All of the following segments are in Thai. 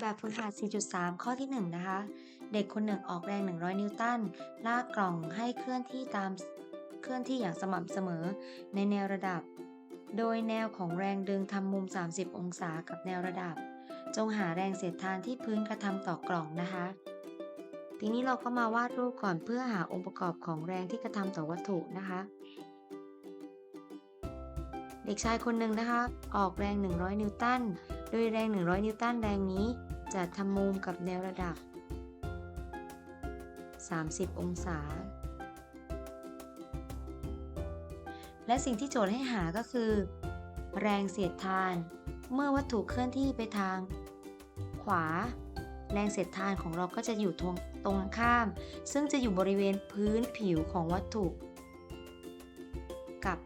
แบบฝึกหัด 4.3 ข้อที่ 1 นะคะ เด็กคนหนึ่งออกแรง 100 นิวตัน ลากกล่องให้เคลื่อนที่ตามเคลื่อนที่อย่างสม่ำเสมอในแนวระดับ โดยแนวของแรงดึงทำมุม 30 องศากับแนวระดับ จงหาแรงเสียดทานที่พื้นกระทำต่อกล่องนะคะ ทีนี้เราก็มาวาดรูปก่อนเพื่อหาองค์ประกอบของแรงที่กระทำต่อวัตถุนะคะเด็กชายคนหนึ่งนะคะ ออกแรง 100 นิวตัน โดยแรง 100 นิวตันแรงนี้ จะทำมุมกับแนวระดับ 30 องศา และสิ่งที่โจทย์ให้หาก็คือ แรงเสียดทาน เมื่อวัตถุเคลื่อนที่ไปทาง ขวา แรงเสียดทานของเราก็จะอยู่ตรงตรงข้าม ซึ่งจะอยู่บริเวณพื้นผิวของวัตถุ กับ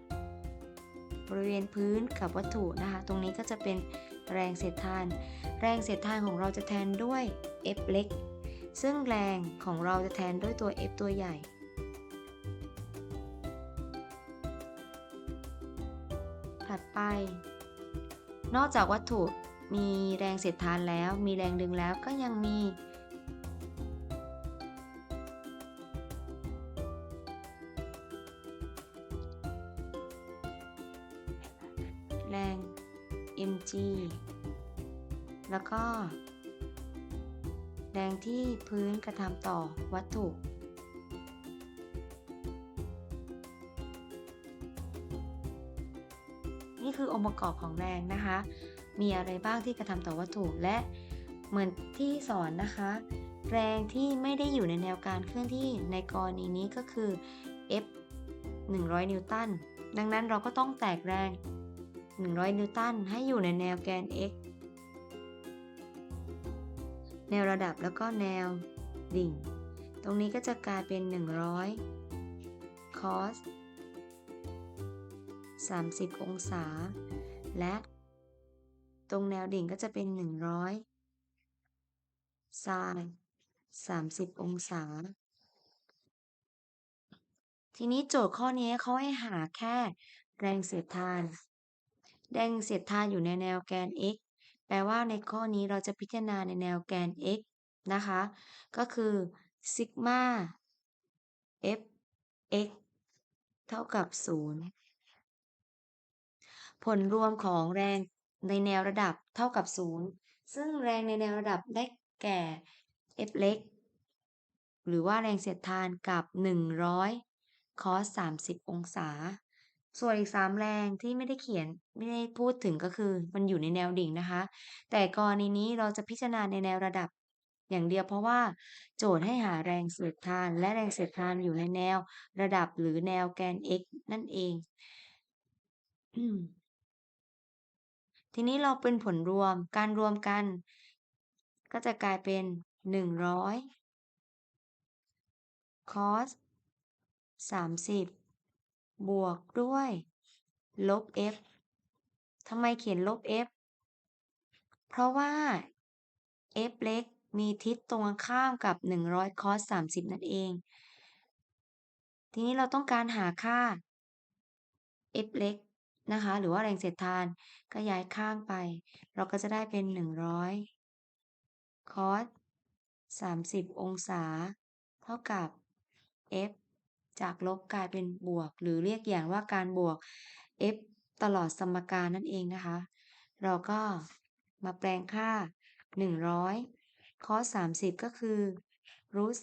บริเวณพื้นกับวัตถุนะคะ ตรงนี้ก็จะเป็นแรงเสียดทาน แรงเสียดทานของเราจะแทนด้วย F เล็ก ซึ่งแรงของเราจะแทนด้วยตัว F ตัวใหญ่ ถัดไป นอกจากวัตถุมีแรงเสียดทานแล้ว มีแรงดึงแล้วก็ยังมี แรง mg แล้วก็ แรงที่พื้นกระทำต่อวัตถุ นี่คือองค์ประกอบของแรงนะคะ มีอะไรบ้างที่กระทำต่อวัตถุและเหมือนที่สอนนะคะ แรงที่ไม่ได้อยู่ในแนวการเคลื่อนที่ในกรณีนี้ก็คือ F 100 นิวตัน ดังนั้นเราก็ต้องแตกแรง 100 นิวตันให้อยู่ในแนวแกน x แนวระดับแล้วก็แนวดิ่ง ตรงนี้ก็จะกลายเป็น 100 cos 30 องศา และตรงแนวดิ่งก็จะเป็น 100 sin 30 องศา ทีนี้โจทย์ข้อนี้เขาให้หาแค่แรงเสียดทาน แรงเสียดทานอยู่ในแนวแกน x ลว่าในข้อนี้เราจะพิจารณาในแนวแกน x นะคะ ก็คือซิกมา f x เท่ากับ 0 ผลรวมของแรงในแนวระดับเท่ากับ 0 ซึ่งแรงในแนวระดับได้แก่ f เล็ก หรือว่าแรงเสียดทานกับ 100 cos 30 องศา ส่วนอีก3แรงที่ไม่ได้เขียนไม่ได้พูดถึงก็คือมันอยู่ในแนวดิ่งนะคะ แต่กรณีนี้เราจะพิจารณาในแนวระดับ อย่างเดียวเพราะว่า โจทย์ให้หาแรงเสียดทาน และแรงเสียดทานอยู่ในแนวระดับหรือแนวแกน x นั่นเองทีนี้เราเป็นผลรวมการรวมกัน ก็จะกลายเป็น100 cos 30บ บวกด้วย ลบ f ทำไมเขียนลบ f เพราะว่า f เล็กมีทิศตรงข้ามกับ 100 cos 30 นั่นเอง ทีนี้เราต้องการหาค่า f เล็กนะคะ หรือว่าแรงเสียดทานก็ย้ายข้างไป เราก็จะได้เป็น 100 cos 30 องศา เท่ากับ f จากลบกลายเป็นบวก หรือเรียกอย่างว่าการบวก f ตลอดสมการนั่นเองนะคะ เราก็มาแปลงค่า 100 cos 30 ก็คือรูท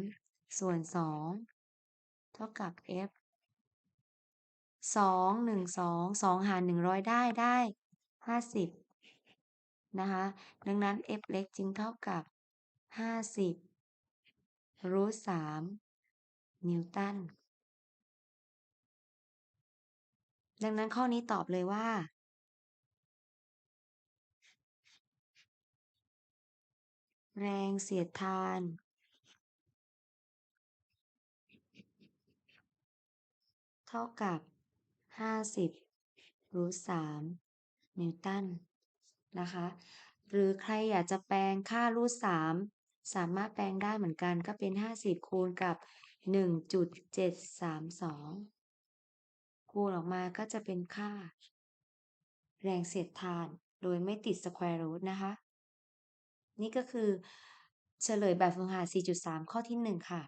3ส่วน 2 เท่ากับ f 2 1 2 2 หาร 100 ได้ได้ 50 นะคะ ดังนั้น f เล็กจึงเท่ากับ 50รูท3 นิวตัน ดังนั้นข้อนี้ตอบเลยว่า แรงเสียดทาน เท่ากับ 50รูท3นิวตันนะคะ หรือใครอยากจะแปลงค่ารูท3สามารถแปลงได้เหมือนกันก็เป็น 50 คูณกับ หนึ่งจุดเจ็ดสามสองคูณออกมาก็จะเป็นค่า แรงเสียดทานโดยไม่ติดสแควร์รูทนะคะ นี่ก็คือเฉลยแบบฝึกหัด4.3 ข้อที่ 1 ค่ะ